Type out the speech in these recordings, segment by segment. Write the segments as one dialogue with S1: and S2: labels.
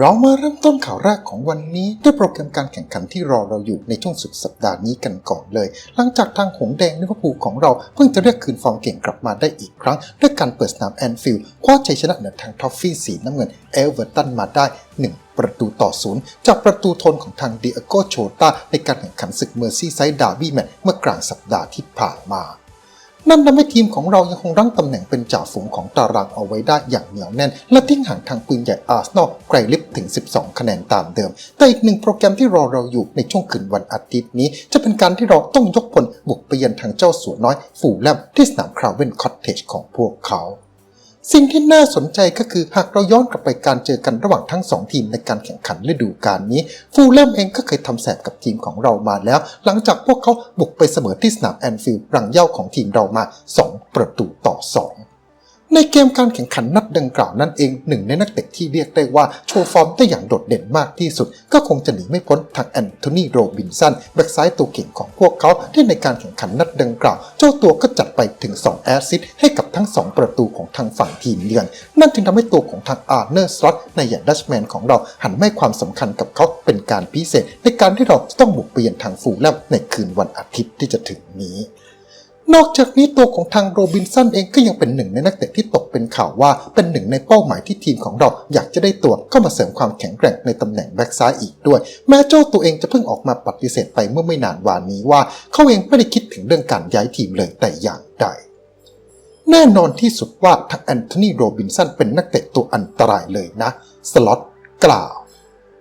S1: เรามาเริ่มต้นข่าวแรกของวันนี้ ด้วยโปรแกรมการแข่งขันที่รอเราอยู่ในช่วงสุดสัปดาห์นี้กันก่อนเลย หลังจากทางหงแดงลิเวอร์พูลของเราเพิ่งจะเรียกคืนฟอร์มเก่งกลับมาได้อีกครั้ง ด้วยการเปิดสนามแอนฟิลด์คว้าชัยชนะเหนือทางทอฟฟี่สีน้ำเงินเอลเวอร์ตันมาได้ 1ประตูต่อศูนย์จากประตูโทนของทางเดียโกโชตาในการแข่งขันศึกเมอร์ซี่ไซด์ดาร์บี้แมตช์เมื่อกลางสัปดาห์ที่ผ่านมา นั่นทำให้ทีมของเรายังคงรั้งตำแหน่งเป็นจ่าฝูงของตารางเอาไว้ได้อย่างเหนียวแน่น และทิ้งห่างทางปืนใหญ่อาร์เซนอลไกลลิฟถึง 12 คะแนนตามเดิม แต่อีกหนึ่งโปรแกรมที่รอเราอยู่ในช่วงคืนวันอาทิตย์นี้ จะเป็นการที่เราต้องยกพลบุกไปเยือนทางเจ้าสัวน้อย ฟูแลมที่สนามคราวเวนคอตเทจของพวกเขา สิ่งที่น่าสนใจก็คือหากเราย้อนกลับไปการเจอกันระหว่างทั้งสองทีมในการแข่งขันฤดูกาลนี้ ฟูลแลมเองก็เคยทำแสบกับทีมของเรามาแล้ว หลังจากพวกเขาบุกไปเสมอที่สนามแอนฟิลด์รังเย่าของทีมเรามา 2 ประตูต่อ 2 ในเกมการแข่งขันนัดดังกล่าวนั่นเองหนึ่งในนักเตะที่เรียกได้ว่าโชว์ฟอร์มได้อย่างโดดเด่นมากที่สุด ก็คงจะหนีไม่พ้นทางแอนโทนีโรบินสันแบ็กซ้ายตัวเก่งของพวกเขาที่ในการแข่งขันนัดดังกล่าว เจ้าตัวก็จัดไปถึง 2 แอสซิสต์ให้กับทั้ง 2 ประตูของทางฝั่งทีมเยือน นั่นจึงทำให้ตัวของทางอาร์เนอร์สล็อตในอย่างดัชแมนของเราหันให้ความสำคัญกับเขาเป็นการพิเศษ ในการที่เราจะต้องบุกไปเยือนทางฟูลแลมในคืนวันอาทิตย์ที่จะถึงนี้ นอกจากนี้ตัวของทางโรบินสันเองก็ยังเป็นหนึ่งในนักเตะที่ตกเป็นข่าวว่าเป็นหนึ่งในเป้าหมายที่ทีมของเราอยากจะได้ตัวเข้ามาเสริมความแข็งแกร่งในตำแหน่งแบ็กซ้ายอีกด้วย แม้เจ้าตัวเองจะเพิ่งออกมาปฏิเสธไปเมื่อไม่นานวานนี้ว่า เขาเองไม่ได้คิดถึงเรื่องการย้ายทีมเลยแต่อย่างใดแน่นอนที่สุดว่าทางแอนโทนีโรบินสันเป็นนักเตะตัวอันตรายเลยนะ สล็อตกล่าว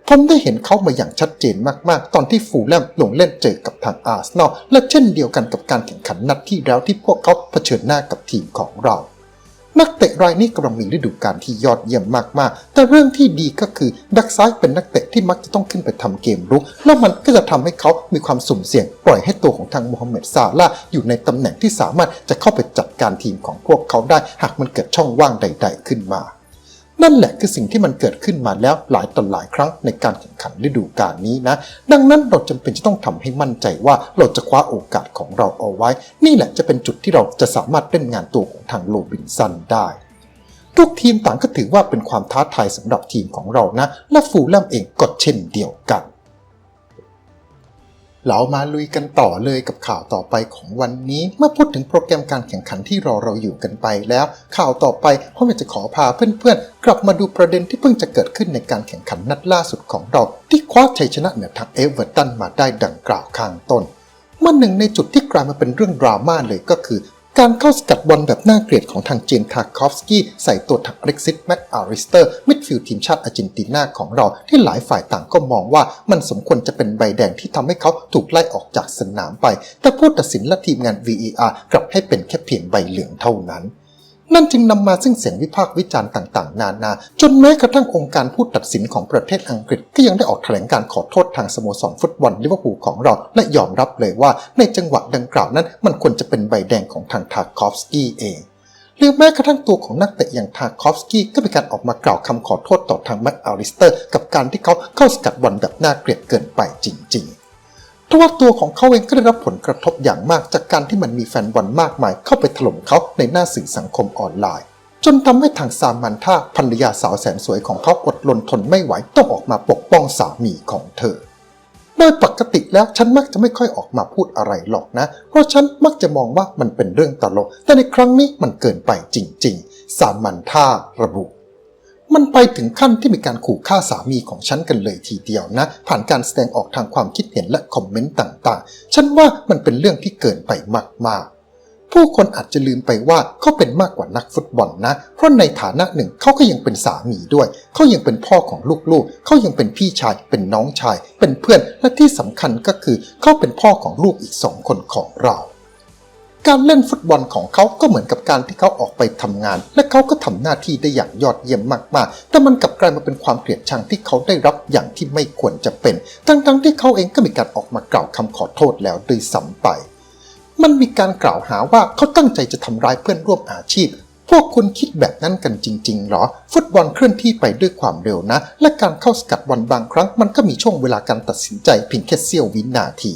S1: ผมได้เห็นเขามาอย่างชัดเจนมาก ๆ ตอนที่ฟูลแลมลงเล่นเจอกับทางอาร์เซนอลและเช่นเดียวกันกับการแข่งขันนัดที่แล้วที่พวกเขาเผชิญหน้ากับทีมของเรา นักเตะรายนี้กำลังมีฤดูกาลที่ยอดเยี่ยมมาก ๆ แต่เรื่องที่ดีก็คือแบ็กซ้ายเป็นนักเตะที่มักจะต้องขึ้นไปทำเกมรุก แล้วมันก็จะทำให้เขามีความสุ่มเสี่ยง ปล่อยให้ตัวของทางโมฮัมเหม็ดซาลาอยู่ในตำแหน่งที่สามารถจะเข้าไปจัดการทีมของพวกเขาได้ หากมันเกิดช่องว่างใด ๆ ขึ้นมา นั่นแหละคือสิ่งที่มันเกิดขึ้นมาแล้วหลายต่อหลายครั้งในการแข่งขันฤดูกาลนี้นะ ดังนั้นเราจำเป็นจะต้องทำให้มั่นใจว่าเราจะคว้าโอกาสของเราเอาไว้ นี่แหละจะเป็นจุดที่เราจะสามารถเล่นงานตัวของทางโรบินสันได้ทุกทีมต่างก็ถือว่าเป็นความท้าทายสำหรับทีมของเรานะ และฟูลแลมเองก็เช่นเดียวกัน เรามาลุยกันต่อเลยกับข่าวต่อไปของวันนี้ เมื่อพูดถึงโปรแกรมการแข่งขันที่รอเราอยู่กันไปแล้ว ข่าวต่อไปพ่อแม่จะขอพาเพื่อนๆ กลับมาดูประเด็นที่เพิ่งจะเกิดขึ้นในการแข่งขันนัดล่าสุดของเรา ที่คว้าชัยชนะเหนือทางเอเวอร์ตันมาได้ดังกล่าวข้างต้นเมื่อหนึ่งในจุดที่กลายมาเป็นเรื่องดราม่าเลยก็คือ การเข้าสกัดบอลแบบน่าเกลียดของทางเจนทาคอฟสกี้ใส่ตัวทักเล็กซิสแม็กอาริสเตอร์มิดฟิลด์ทีมชาติอาร์เจนตินาของเราที่หลายฝ่ายต่างก็มองว่ามันสมควรจะเป็นใบแดงที่ทำให้เขาถูกไล่ออกจากสนามไป แต่ผู้ตัดสินและทีมงาน VAR กลับให้เป็นแค่เพียงใบเหลืองเท่านั้น นั่นจึงนำมาซึ่งเสียงวิพากษ์วิจารณ์ต่างๆ นานา จนแม้กระทั่งองค์การผู้ตัดสินของประเทศอังกฤษ ก็ยังได้ออกแถลงการขอโทษทางสโมสรฟุตบอลลิเวอร์พูลของเรา และยอมรับเลยว่าในจังหวะดังกล่าวนั้น มันควรจะเป็นใบแดงของทางทาคอฟสกี้เองหรือแม้กระทั่งตัวของนักเตะอย่างทาคอฟสกี้ก็มีการออกมากล่าวคำขอโทษต่อทางแม็กอาริสเตอร์ กับการที่เขาเข้าสกัดบอลแบบน่าเกลียดเกินไปจริง ๆ ทว่าตัวของเขาเองก็ได้รับผลกระทบอย่างมากจากการที่มันมีแฟนบอลมากมาย เข้าไปถล่มเขาในหน้าสื่อสังคมออนไลน์ จนทำให้ทางซามันธาภรรยาสาวแสนสวยของเขาอดรนทนไม่ไหวต้องออกมาปกป้องสามีของเธอ โดยปกติแล้วฉันมักจะไม่ค่อยออกมาพูดอะไรหรอกนะ เพราะฉันมักจะมองว่ามันเป็นเรื่องตลก แต่ในครั้งนี้มันเกินไปจริง ๆ สามันธาระบุ มันไปถึงขั้นที่มีการขู่ฆ่าสามีของฉันกันเลยทีเดียวนะ ผ่านการแสดงออกทางความคิดเห็นและคอมเมนต์ต่างๆ ฉันว่ามันเป็นเรื่องที่เกินไปมากๆ ผู้คนอาจจะลืมไปว่าเขาเป็นมากกว่านักฟุตบอลนะ เพราะในฐานะหนึ่งเขาก็ยังเป็นสามีด้วย เขายังเป็นพ่อของลูกๆ เขายังเป็นพี่ชาย เป็นน้องชาย เป็นเพื่อน และที่สำคัญก็คือเขาเป็นพ่อของลูกอีกสองคนของเรา การเล่นฟุตบอลของเขาก็เหมือนกับการที่เขาออกไปทำงาน และเขาก็ทำหน้าที่ได้อย่างยอดเยี่ยมมากๆ แต่มันกลับกลายมาเป็นความเกลียดชังที่เขาได้รับอย่างที่ไม่ควรจะเป็น ทั้งๆที่เขาเองก็มีการออกมากล่าวคำขอโทษแล้วด้วยซ้ำไป มันมีการกล่าวหาว่าเขาตั้งใจจะทำร้ายเพื่อนร่วมอาชีพพวกคุณคิดแบบนั้นกันจริง ๆ หรอ ฟุตบอลเคลื่อนที่ไปด้วยความเร็วนะ และการเข้าสกัดบอลบางครั้ง มันก็มีช่วงเวลาการตัดสินใจเพียงแค่เสี้ยววินาที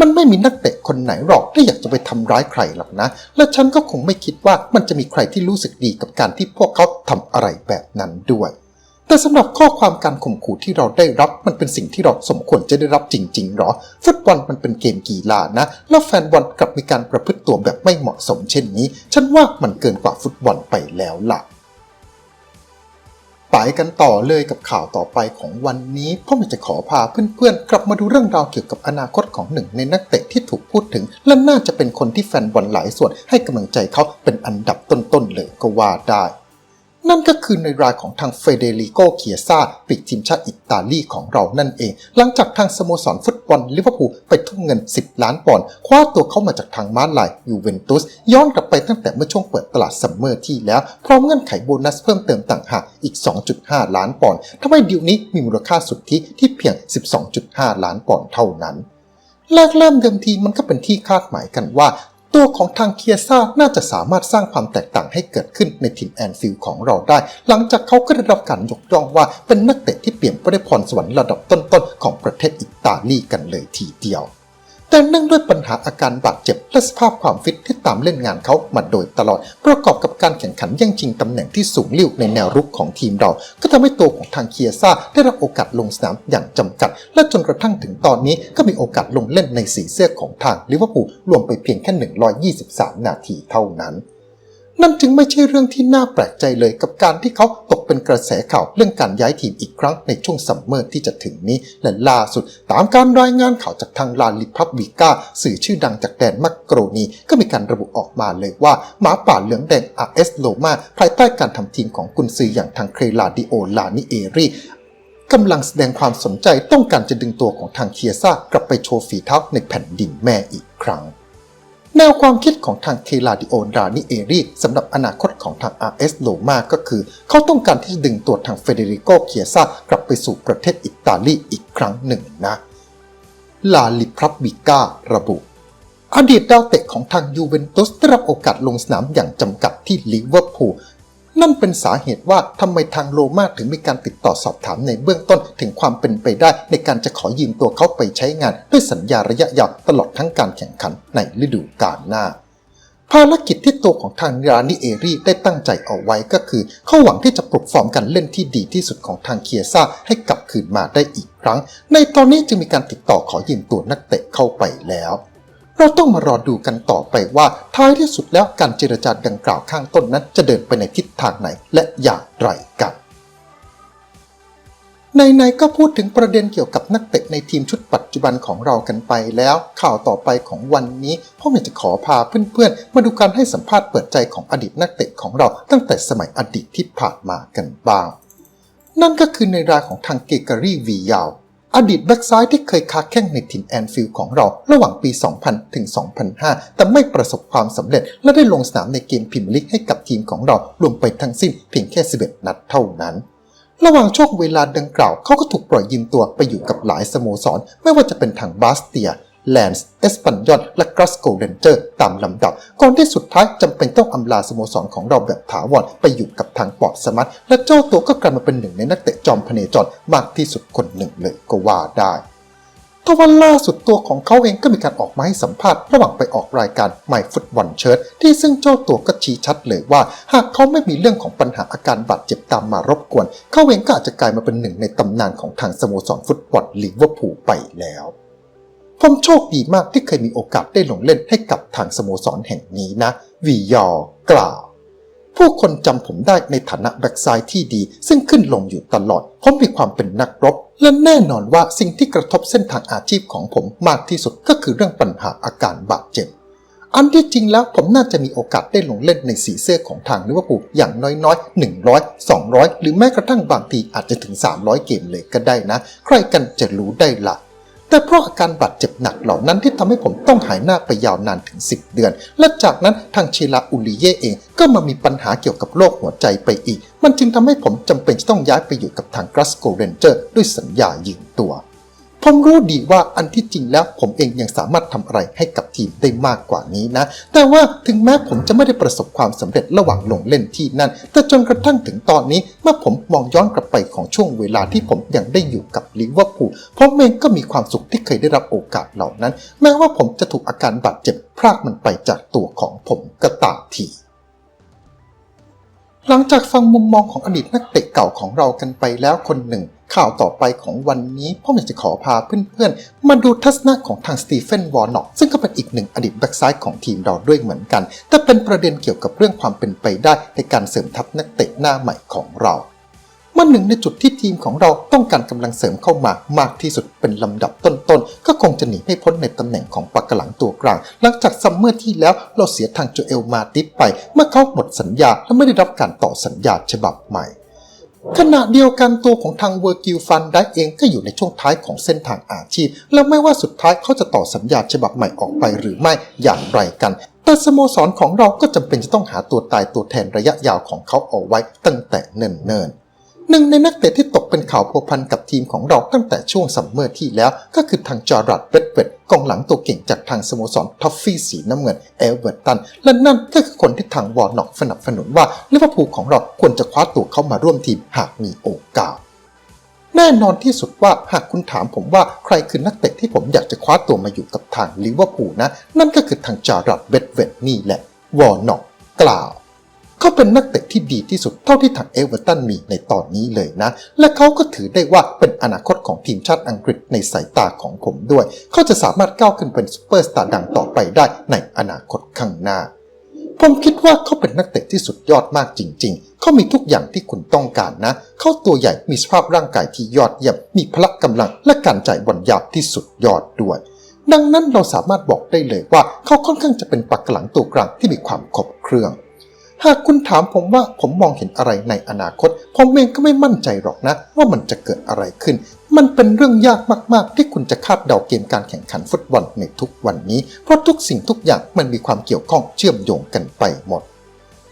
S1: มันไม่มีนักเตะคนไหนหรอกที่อยากจะไปทำร้ายใครหรอกนะ และฉันก็คงไม่คิดว่ามันจะมีใครที่รู้สึกดีกับการที่พวกเขาทำอะไรแบบนั้นด้วยแต่สำหรับข้อความการข่มขู่ที่เราได้รับมันเป็นสิ่งที่เราสมควรจะได้รับจริงๆหรอ ฟุตบอลมันเป็นเกมกีฬานะ แล้วแฟนบอลกลับมีการประพฤติตัวแบบไม่เหมาะสมเช่นนี้ ฉันว่ามันเกินกว่าฟุตบอลไปแล้วล่ะ ไปกันต่อเลยกับข่าวต่อไปของวันนี้พ่อมันจะขอพาเพื่อนๆ กลับมาดูเรื่องราวเกี่ยวกับอนาคตของหนึ่งในนักเตะที่ถูกพูดถึง และน่าจะเป็นคนที่แฟนบอลหลายส่วนให้กำลังใจเขาเป็นอันดับต้นๆเลยก็ว่าได้ นั่นก็คือในรายของทางเฟเดริโกเคียซาปีกทีมชาติอิตาลีของเรานั่นเอง หลังจากทางสโมสรฟุตบอลลิเวอร์พูลไปทุ่มเงิน 10 ล้านปอนด์คว้าตัวเขามาจากทางม้าลายยูเวนตุส ย้อนกลับไปตั้งแต่เมื่อช่วงเปิดตลาดซัมเมอร์ที่แล้ว พร้อมเงื่อนไขโบนัสเพิ่มเติมต่างหากอีก 2.5 ล้านปอนด์ทำให้ดีลนี้มีมูลค่าสุทธิที่เพียง 12.5 ล้านปอนด์เท่านั้นแรกเริ่มเดิมทีมันก็เป็นที่คาดหมายกันว่า ตัวของทางเคียซ่าน่าจะสามารถสร้างความแตกต่างให้เกิดขึ้นในทีมแอนฟิลของเราได้ หลังจากเขาก็ได้รับการยกย่องว่าเป็นนักเตะที่เปลี่ยนไปด้วยพรสวรรค์ระดับต้นๆของประเทศอิตาลีกันเลยทีเดียว แต่เนื่องด้วยปัญหาอาการบาดเจ็บและสภาพความฟิตที่ตามเล่นงานเขามาโดยตลอด ประกอบกับการแข่งขันแย่งชิงตำแหน่งที่สูงลิ่วในแนวรุกของทีมเรา ก็ทำให้ตัวของทางเคียซ่าได้รับโอกาสลงสนามอย่างจำกัด และจนกระทั่งถึงตอนนี้ก็มีโอกาสลงเล่นในสีเสื้อของทางลิเวอร์พูลรวมไปเพียงแค่ 123 นาทีเท่านั้น นั่นจึงไม่ใช่เรื่องที่น่าแปลกใจเลยกับการที่เขาตกเป็นกระแสข่าวเรื่องการย้ายทีมอีกครั้งในช่วงซัมเมอร์ที่จะถึงนี้ และล่าสุดตามการรายงานข่าวจากทางลาลิพับวิก้าสื่อชื่อดังจากแดนมักโกรนี ก็มีการระบุออกมาเลยว่าหมาป่าเหลืองแดง RS โลมาภายใต้การทำทีมของกุนซืออย่างทางเครลาดิโอลานิเอรีกำลังแสดงความสนใจต้องการจะดึงตัวของทางเคียซ่ากลับไปโชว์ฝีเท้าในแผ่นดินแม่อีกครั้ง แนวความคิดของทางเคลาดิโอนรานิเอรีสำหรับอนาคตของทาง RS โลมาก็คือ เขาต้องการที่จะดึงตัวทางเฟเดริโกเคียซากลับไปสู่ประเทศอิตาลีอีกครั้งหนึ่งนะ ลาลิพรับบิก้าระบุ อดีตดาวเตะของทางยูเวนตุสได้รับโอกาสลงสนามอย่างจำกัดที่ลิเวอร์พูล นั่นเป็นสาเหตุว่าทำไมทางโรม่าถึงมีการติดต่อสอบถามในเบื้องต้นถึงความเป็นไปได้ ในการจะขอยืมตัวเขาไปใช้งาน ด้วยสัญญาระยะยาวตลอดทั้งการแข่งขันในฤดูกาลหน้าภารกิจที่ตัวของทางรานิเอรีได้ตั้งใจเอาไว้ก็คือ เขาหวังที่จะปลุกฟอร์มการเล่นที่ดีที่สุดของทางเคียซ่าให้กลับคืนมาได้อีกครั้ง ในตอนนี้จึงมีการติดต่อขอยืมตัวนักเตะเข้าไปแล้ว เราต้องมารอดูกันต่อไปว่าท้ายที่สุดแล้วการเจรจาดังกล่าวข้างต้นนั้นจะเดินไปในทิศทางไหนและอย่างไรกันในๆก็พูดถึงประเด็นเกี่ยวกับนักเตะในทีมชุดปัจจุบันของเรากันไปแล้ว ข่าวต่อไปของวันนี้พ่อเมย์จะขอพาเพื่อนๆ มาดูการให้สัมภาษณ์เปิดใจของอดีตนักเตะของเราตั้งแต่สมัยอดีตที่ผ่านมากันบ้าง นั่นก็คือในรายของทางเกการีวียาว อดีตแบ็กซ้ายที่เคยค้าแข้งในทีมแอนฟิลด์ของเราระหว่างปี 2000 ถึง 2005 แต่ไม่ประสบความสำเร็จและได้ลงสนามในเกมพิมพ์ลิกให้กับทีมของเรารวมไปทั้งสิ้นเพียงแค่ 11 นัดเท่านั้น ระหว่างช่วงเวลาดังกล่าวเขาก็ถูกปล่อยยืมตัวไปอยู่กับหลายสโมสร ไม่ว่าจะเป็นทางบาสเตีย แลนส์เอสปันยอนและกราสโกเรนเจอร์ตามลำดับ ก่อนที่สุดท้ายจำเป็นต้องอำลาสโมสรของเราแบบถาวรไปอยู่กับทางปอดสมัตและเจ้าตัวก็กลายมาเป็นหนึ่งในนักเตะจอมพเนจรมากที่สุดคนหนึ่งเลยก็ว่าได้ทวันล่าสุดตัวของเขาเองก็มีการออกมาให้สัมภาษณ์ระหว่างไปออกรายการ My Football Shirt ที่ซึ่งเจ้าตัวก็ชี้ชัดเลยว่า หากเขาไม่มีเรื่องของปัญหาอาการบาดเจ็บตามมารบกวน เขาเองก็อาจจะกลายมาเป็นหนึ่งในตำนานของทางสโมสรฟุตบอลลิเวอร์พูลไปแล้ว ผมโชคดีมากที่เคยมีโอกาสได้ลงเล่นให้กับทางสโมสรแห่งนี้นะ วียอกล่าว ผู้คนจำผมได้ในฐานะแบ็กซ้ายที่ดี ซึ่งขึ้นลงอยู่ตลอด ผมมีความเป็นนักรบ และแน่นอนว่าสิ่งที่กระทบเส้นทางอาชีพของผมมากที่สุดก็คือเรื่องปัญหาอาการบาดเจ็บอันที่จริงแล้วผมน่าจะมีโอกาสได้ลงเล่นในสีเสื้อของทางลิเวอร์พูลอย่างน้อยๆ 100 200 หรือแม้กระทั่งบางทีอาจจะถึง 300 เกมเลยก็ได้นะ ใครกันจะรู้ได้ล่ะ แต่เพราะอาการบาดเจ็บหนักเหล่านั้นที่ทำให้ผมต้องหายหน้าไปยาวนานถึง 10 เดือน และจากนั้นทางเชลาอุลิเย่เองก็มามีปัญหาเกี่ยวกับโรคหัวใจไปอีก มันจึงทำให้ผมจำเป็นจะต้องย้ายไปอยู่กับทางกราสโกเรนเจอร์ด้วยสัญญายิงตัว ผมรู้ดีว่าอันที่จริงแล้วผมเองยังสามารถทำอะไรให้กับทีมได้มากกว่านี้นะ แต่ว่าถึงแม้ผมจะไม่ได้ประสบความสำเร็จระหว่างลงเล่นที่นั่น แต่จนกระทั่งถึงตอนนี้เมื่อผมมองย้อนกลับไปของช่วงเวลาที่ผมยังได้อยู่กับลิเวอร์พูลผมเองก็มีความสุขที่เคยได้รับโอกาสเหล่านั้น แม้ว่าผมจะถูกอาการบาดเจ็บพรากมันไปจากตัวของผมก็ตามทีหลังจากฟังมุมมองของอดีตนักเตะเก่าของเรากันไปแล้วคนหนึ่ง ข่าวต่อไปของวันนี้พ่ออยากจะขอพาเพื่อนๆ มาดูทัศนะของทางสตีเฟนวอร์น็อกซึ่งก็เป็นอีกหนึ่งอดีตแบ็กซ้ายของทีมเราด้วยเหมือนกัน แต่เป็นประเด็นเกี่ยวกับเรื่องความเป็นไปได้ในการเสริมทัพนักเตะหน้าใหม่ของเราเมันหนึ่งในจุดที่ทีมของเราต้องการกำลังเสริมเข้ามามากที่สุดเป็นลำดับต้นๆ ก็คงจะหนีไม่พ้นในตำแหน่งของปักกหลังตัวกลาง หลังจากซัมเมอร์ที่แล้วเราเสียทางโจเอลมาติสไป เมื่อเขาหมดสัญญาและไม่ได้รับการต่อสัญญาฉบับใหม่ ขณะเดียวกันตัวของทางเวอร์กิลฟันได้เองก็อยู่ในช่วงท้ายของเส้นทางอาชีพ และไม่ว่าสุดท้ายเขาจะต่อสัญญาฉบับใหม่ออกไปหรือไม่อย่างไรกัน แต่สโมสรของเราก็จำเป็นจะต้องหาตัวตายตัวแทนระยะยาวของเขาเอาไว้ตั้งแต่เนิ่นๆ หนึ่งในนักเตะที่ตกเป็นข่าวพัวพันกับทีมของเราตั้งแต่ช่วงซัมเมอร์ที่แล้ว ก็คือทางจอรัดเวดเวดกองหลังตัวเก่งจากทางสโมสรท็อฟฟี่สีน้ำเงินเอเวอร์ตัน และนั่นก็คือคนที่ทางวอร์น็อกสนับสนุนว่าลิเวอร์พูลของเราควรจะคว้าตัวเข้ามาร่วมทีมหากมีโอกาสแน่นอนที่สุดว่าหากคุณถามผมว่าใครคือนักเตะที่ผมอยากจะคว้าตัวมาอยู่กับทางลิเวอร์พูลนะ นั่นก็คือทางจารัดเวดเวดนี่แหละ วอร์น็อกกล่าว เขาเป็นนักเตะที่ดีที่สุดเท่าที่ทางเอเวอร์ตันมีในตอนนี้เลยนะ และเขาก็ถือได้ว่าเป็นอนาคตของทีมชาติอังกฤษในสายตาของผมด้วย เขาจะสามารถก้าวขึ้นเป็นซูเปอร์สตาร์ดังต่อไปได้ในอนาคตข้างหน้า ผมคิดว่าเขาเป็นนักเตะที่สุดยอดมากจริง ๆ เขามีทุกอย่างที่คุณต้องการนะ เขาตัวใหญ่มีสภาพร่างกายที่ยอดเยี่ยม มีพละกำลังและการจ่ายบอลยาวที่สุดยอดด้วยดังนั้นเราสามารถบอกได้เลยว่าเขาค่อนข้างจะเป็นปักหลังตัวกลางที่มีความครบเครื่อง หากคุณถามผมว่าผมมองเห็นอะไรในอนาคต ผมเองก็ไม่มั่นใจหรอกนะ ว่ามันจะเกิดอะไรขึ้น มันเป็นเรื่องยากมากๆ ที่คุณจะคาดเดาเกมการแข่งขันฟุตบอลในทุกวันนี้ เพราะทุกสิ่งทุกอย่างมันมีความเกี่ยวข้องเชื่อมโยงกันไปหมด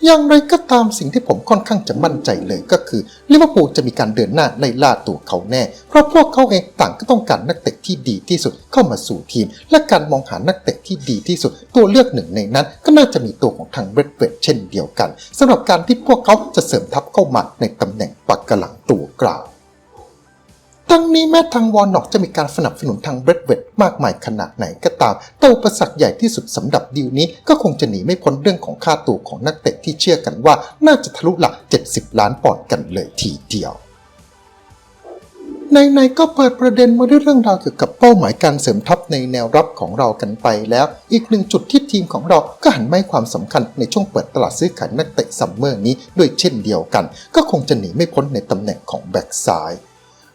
S1: อย่างไรก็ตามสิ่งที่ผมค่อนข้างจะมั่นใจเลยก็คือลิเวอร์พูลจะมีการเดินหน้าไล่ล่าตัวเขาแน่ เพราะพวกเขาเองต่างก็ต้องการนักเตะที่ดีที่สุดเข้ามาสู่ทีม และการมองหานักเตะที่ดีที่สุด ตัวเลือกหนึ่งในนั้น ก็น่าจะมีตัวของทางเบรดเวดเช่นเดียวกันสำหรับการที่พวกเขาจะเสริมทัพเข้ามาในตำแหน่งปักกะหลังตัวกลางทั้งนี้แม้ทางวอร์น็อกจะมีการสนับสนุนทางเบรดเวด มากมายขนาดไหนก็ตาม แต่อุปสรรคใหญ่ที่สุดสำหรับดีลนี้ก็คงจะหนีไม่พ้นเรื่องของค่าตัวของนักเตะที่เชื่อกันว่าน่าจะทะลุหลัก 70 ล้านปอนด์กันเลยทีเดียวในๆก็เปิดประเด็นมาด้วยเรื่องราวเกี่ยวกับเป้าหมายการเสริมทัพในแนวรับของเรากันไปแล้ว อีกหนึ่งจุดที่ทีมของเราก็หันมาให้ความสำคัญในช่วงเปิดตลาดซื้อขายนักเตะซัมเมอร์นี้ด้วยเช่นเดียวกัน ก็คงจะหนีไม่พ้นในตำแหน่งของแบ็กซ้าย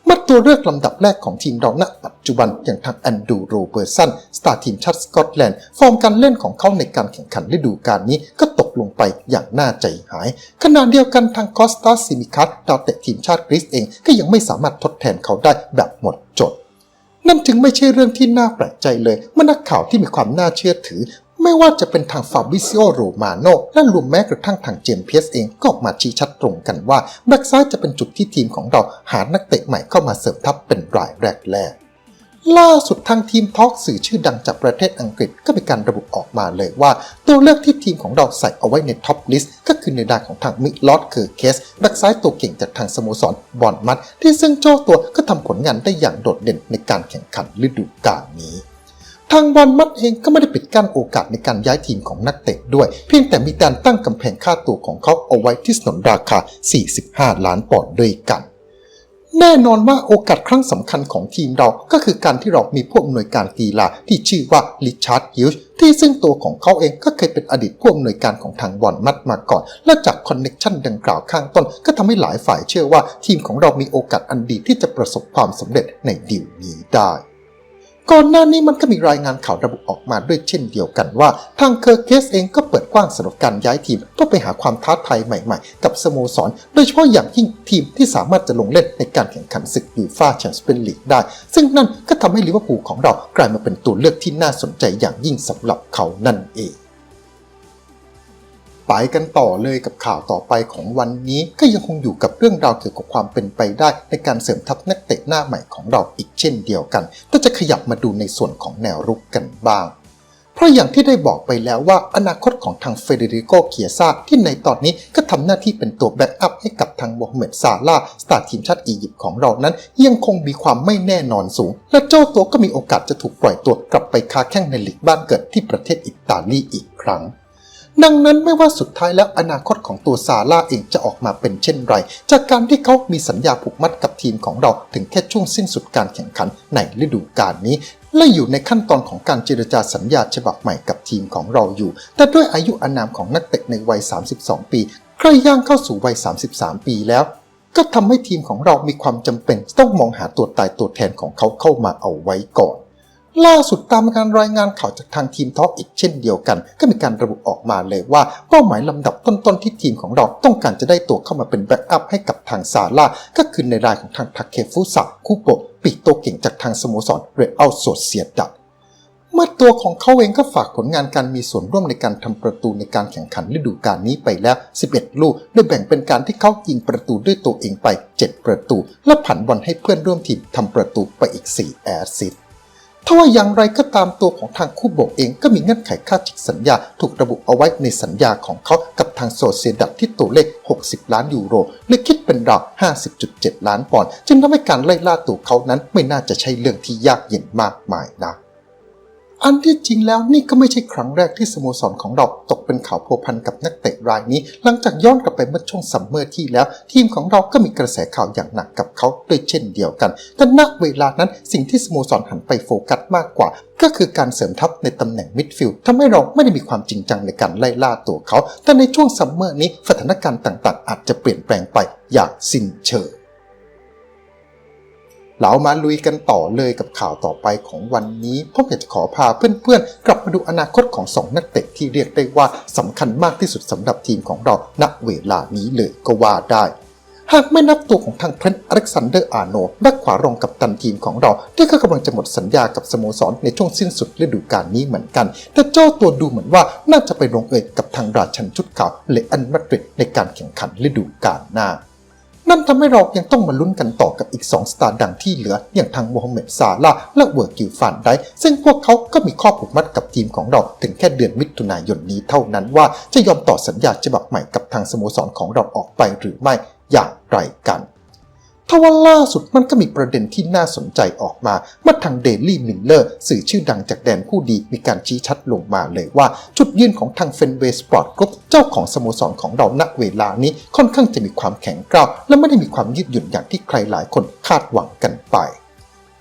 S1: มัดตัวเลือกลำดับแรกของทีมเราณปัจจุบันอย่างทางแอนดูโรเบอร์สันสตาร์ทีมชาติสกอตแลนด์ ฟอร์มการเล่นของเขาในการแข่งขันฤดูกาลนี้ก็ตกลงไปอย่างน่าใจหาย ขณะเดียวกันทางคอสตาซิมิคัสดาวเตะทีมชาติกรีซเองก็ยังไม่สามารถทดแทนเขาได้แบบหมดจดนั่นจึงไม่ใช่เรื่องที่น่าแปลกใจเลยเมื่อนักข่าวที่มีความน่าเชื่อถือ ไม่ว่าจะเป็นทางฟาบิซิโอโรมาโนและรวมแม้กระทั่งทางเจมเพียสเองก็ออกมาชี้ชัดตรงกันว่าแบ็กซ้ายจะเป็นจุดที่ทีมของเราหานักเตะใหม่เข้ามาเสริมทัพเป็นรายแรกแรกล่าสุดทางทีมทอล์กสื่อชื่อดังจากประเทศอังกฤษก็มีการระบุออกมาเลยว่า ตัวเลือกที่ทีมของเราใส่เอาไว้ในท็อปลิสต์ก็คือในดานของทางมิลอดเคอร์เคสแบ็กซ้ายตัวเก่งจากทางสโมสรบอลมัดที่ซึ่งเจ้าตัวก็ทำผลงานได้อย่างโดดเด่นในการแข่งขันฤดูกาลนี้ ทางบอลมัดเองก็ไม่ได้ปิดกั้นโอกาสในการย้ายทีมของนักเตะด้วย เพียงแต่มีการตั้งกำแพงค่าตัวของเขาเอาไว้ที่สนนราคา 45 ล้านปอนด์ด้วยกันแน่นอนว่าโอกาสครั้งสำคัญของทีมเราก็คือการที่เรามีผู้อำนวยการกีฬาที่ชื่อว่าลิชาร์ดฮิลส์ที่ซึ่งตัวของเขาเองก็เคยเป็นอดีตผู้อำนวยการของทางบอลมัดมาก่อน และจากคอนเน็ชันดังกล่าวข้างต้น ก็ทำให้หลายฝ่ายเชื่อว่าทีมของเรามีโอกาสอันดีที่จะประสบความสำเร็จในดีลนี้ได้ ก่อนหน้านี้มันก็มีรายงานข่าวระบุออกมาด้วยเช่นเดียวกันว่า ทางเคอร์เคสเองก็เปิดกว้างสำหรับการย้ายทีมเพื่อไปหาความท้าทายใหม่ๆ กับสโมสร โดยเฉพาะอย่างยิ่งทีมที่สามารถจะลงเล่นในการแข่งขันศึกยูฟ่าแชมเปี้ยนลีกได้ ซึ่งนั่นก็ทำให้ลิเวอร์พูลของเรากลายมาเป็นตัวเลือกที่น่าสนใจอย่างยิ่งสำหรับเขานั่นเอง ไปกันต่อเลยกับข่าวต่อไปของวันนี้ก็ยังคงอยู่กับเรื่องราวเกี่ยวกับความเป็นไปได้ ในการเสริมทัพนักเตะหน้าใหม่ของเราอีกเช่นเดียวกันแต่จะขยับมาดูในส่วนของแนวรุกกันบ้าง เพราะอย่างที่ได้บอกไปแล้วว่าอนาคตของทางเฟเดริโกเคียซาที่ในตอนนี้ก็ทำหน้าที่เป็นตัวแบ็กอัพให้กับทางโมฮัมเหม็ดซาลาสตาร์ทีมชาติอียิปต์ของเรานั้น ยังคงมีความไม่แน่นอนสูง และเจ้าตัวก็มีโอกาสจะถูกปล่อยตัวกลับไปค้าแข้งในลีกบ้านเกิดที่ประเทศอิตาลีอีกครั้ง ดังนั้นไม่ว่าสุดท้ายแล้วอนาคตของตัวซาร่าเองจะออกมาเป็นเช่นไร จากการที่เขามีสัญญาผูกมัดกับทีมของเราถึงแค่ช่วงสิ้นสุดการแข่งขันในฤดูกาลนี้และอยู่ในขั้นตอนของการเจรจาสัญญาฉบับใหม่กับทีมของเราอยู่ แต่ด้วยอายุอานามของนักเตะในวัย 32 ปีใกล้ย่างเข้าสู่วัย 33 ปีแล้ว ก็ทำให้ทีมของเรามีความจำเป็นต้องมองหาตัวตายตัวแทนของเขาเข้ามาเอาไว้ก่อน ล่าสุดตามการรายงานข่าวจากทางทีมท็อปอีกเช่นเดียวกัน ก็มีการระบุออกมาเลยว่าเป้าหมายลำดับต้นๆที่ทีมของเราต้องการจะได้ตัวเข้ามาเป็นแบ็กอัพให้กับทางซาร่าก็คือในรายของทางทาเคฟุสะคุโกะปีกตัวเก่งจากทางสโมสรเรอัลโซเซียดัดเมื่อตัวของเขาเองก็ฝากผลงานการมีส่วนร่วมในการทำประตูในการแข่งขันฤดูกาลนี้ไปแล้ว 11 ลูก โดยแบ่งเป็นการที่เขายิงประตูด้วยตัวเองไป 7 ประตู และผันบอลให้เพื่อนร่วมทีมทำประตูไปอีก 4 แอสซิสต์ ถ้าว่าอย่างไรก็ตามตัวของทางคู่บกเองก็มีเงื่อนไขค่าจิกสัญญาถูกระบุเอาไว้ในสัญญาของเขากับทางโซเซดัดที่ตัวเลข 60 ล้านยูโรหรือคิดเป็นราว50.7 ล้านปอนด์จึงทำให้การไล่ล่าตัวเขานั้นไม่น่าจะใช่เรื่องที่ยากเย็นมากมายนะ อันที่จริงแล้วนี่ก็ไม่ใช่ครั้งแรกที่สโมสรของเราตกเป็นข่าวพัวพันกับนักเตะรายนี้ หลังจากย้อนกลับไปเมื่อช่วงซัมเมอร์ที่แล้ว ทีมของเราก็มีกระแสข่าวอย่างหนักกับเขาด้วยเช่นเดียวกันแต่ณเวลานั้นสิ่งที่สโมสรหันไปโฟกัสมากกว่า ก็คือการเสริมทัพในตำแหน่งมิดฟิลด์ทำให้เราไม่ได้มีความจริงจังในการไล่ล่าตัวเขา แต่ในช่วงซัมเมอร์นี้สถานการณ์ต่างๆ อาจจะเปลี่ยนแปลงไปอย่างสิ้นเชิง เรามาลุยกันต่อเลยกับข่าวต่อไปของวันนี้ผมอยากจะขอพาเพื่อนๆ กลับมาดูอนาคตของสองนักเตะที่เรียกได้ว่าสำคัญมากที่สุดสำหรับทีมของเราณเวลานี้เลยก็ว่าได้หากไม่นับตัวของทางเทรนต์อเล็กซานเดอร์อาร์โนแบ็คขวารองกับตันทีมของเราที่ก็กำลังจะหมดสัญญากับสโมสรในช่วงสิ้นสุดฤดูกาลนี้เหมือนกัน แต่เจ้าตัวดูเหมือนว่าน่าจะไปลงเอยกับทางราชันชุดขาวเลอันมาดริดในการแข่งขันฤดูกาลหน้า นั่นทำให้เรายังต้องมาลุ้นกันต่อกับอีก 2 สตาร์ดังที่เหลือ อย่างทางโมฮัมเหม็ดซาลาและเวอร์กิลฟานได้ซึ่งพวกเขาก็มีข้อผูกมัดกับทีมของเราถึงแค่เดือนมิถุนายนนี้เท่านั้นว่าจะยอมต่อสัญญาฉบับใหม่กับทางสโมสรของเราออกไปหรือไม่อย่างไรกัน ทว่าล่าสุดมันก็มีประเด็นที่น่าสนใจออกมาเมื่อทางเดลี่มิลเลอร์สื่อชื่อดังจากแดนผู้ดีมีการชี้ชัดลงมาเลยว่า จุดยืนของทางเฟนเวสปอร์ตกรุ๊ปเจ้าของสโมสรของเราณเวลานี้ค่อนข้างจะมีความแข็งกร้าวและไม่ได้มีความยืดหยุ่นอย่างที่ใครหลายคนคาดหวังกันไป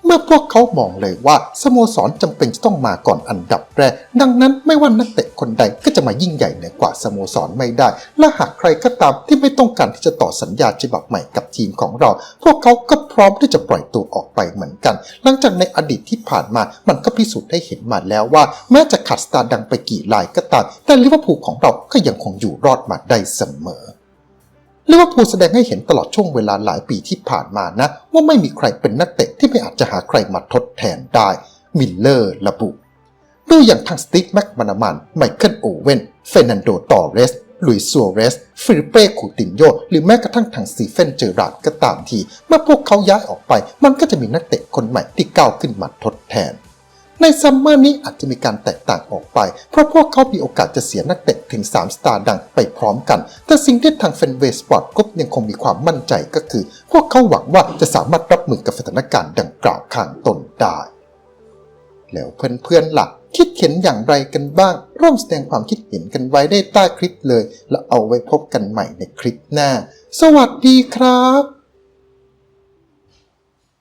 S1: เมื่อพวกเขามองเลยว่าสโมสรจำเป็นจะต้องมาก่อนอันดับแรก ดังนั้นไม่ว่านักเตะคนใดก็จะมายิ่งใหญ่เหนือกว่าสโมสรไม่ได้ และหากใครก็ตามที่ไม่ต้องการที่จะต่อสัญญาฉบับใหม่กับทีมของเรา พวกเขาก็พร้อมที่จะปล่อยตัวออกไปเหมือนกัน หลังจากในอดีตที่ผ่านมามันก็พิสูจน์ให้เห็นมาแล้วว่า แม้จะขาดสตาร์ดังไปกี่รายก็ตาม แต่ลิเวอร์พูลของเราก็ยังคงอยู่รอดมาได้เสมอ ลิเวอร์พูลแสดงให้เห็นตลอดช่วงเวลาหลายปีที่ผ่านมานะ ว่าไม่มีใครเป็นนักเตะที่ไม่อาจจะหาใครมาทดแทนได้ มิลเลอร์ระบุดูอย่างทางสตีฟแม็กมานามัน ไมเคิลโอเวนเฟนันโดตอเรสลุยซัวเรสฟิลิเป้คูตินโย หรือแม้กระทั่งทางซีเฟนเจอราร์ดก็ตามที เมื่อพวกเขาย้ายออกไป มันก็จะมีนักเตะคนใหม่ที่ก้าวขึ้นมาทดแทน ในซัมเมอร์นี้อาจจะมีการแตกต่างออกไป เพราะพวกเขามีโอกาสจะเสียนักเตะถึง 3 สตาร์ดังไปพร้อมกัน แต่สิ่งที่ทางเฟนเวสปอร์ตกรุ๊ปยังคงมีความมั่นใจก็คือ พวกเขาหวังว่าจะสามารถรับมือกับสถานการณ์ดังกล่าวข้างต้นได้ แล้วเพื่อนๆหลักคิดเห็นอย่างไรกันบ้าง ร่วมแสดงความคิดเห็นกันไว้ได้ใต้คลิปเลย แล้วเอาไว้พบกันใหม่ในคลิปหน้า สวัสดีครับ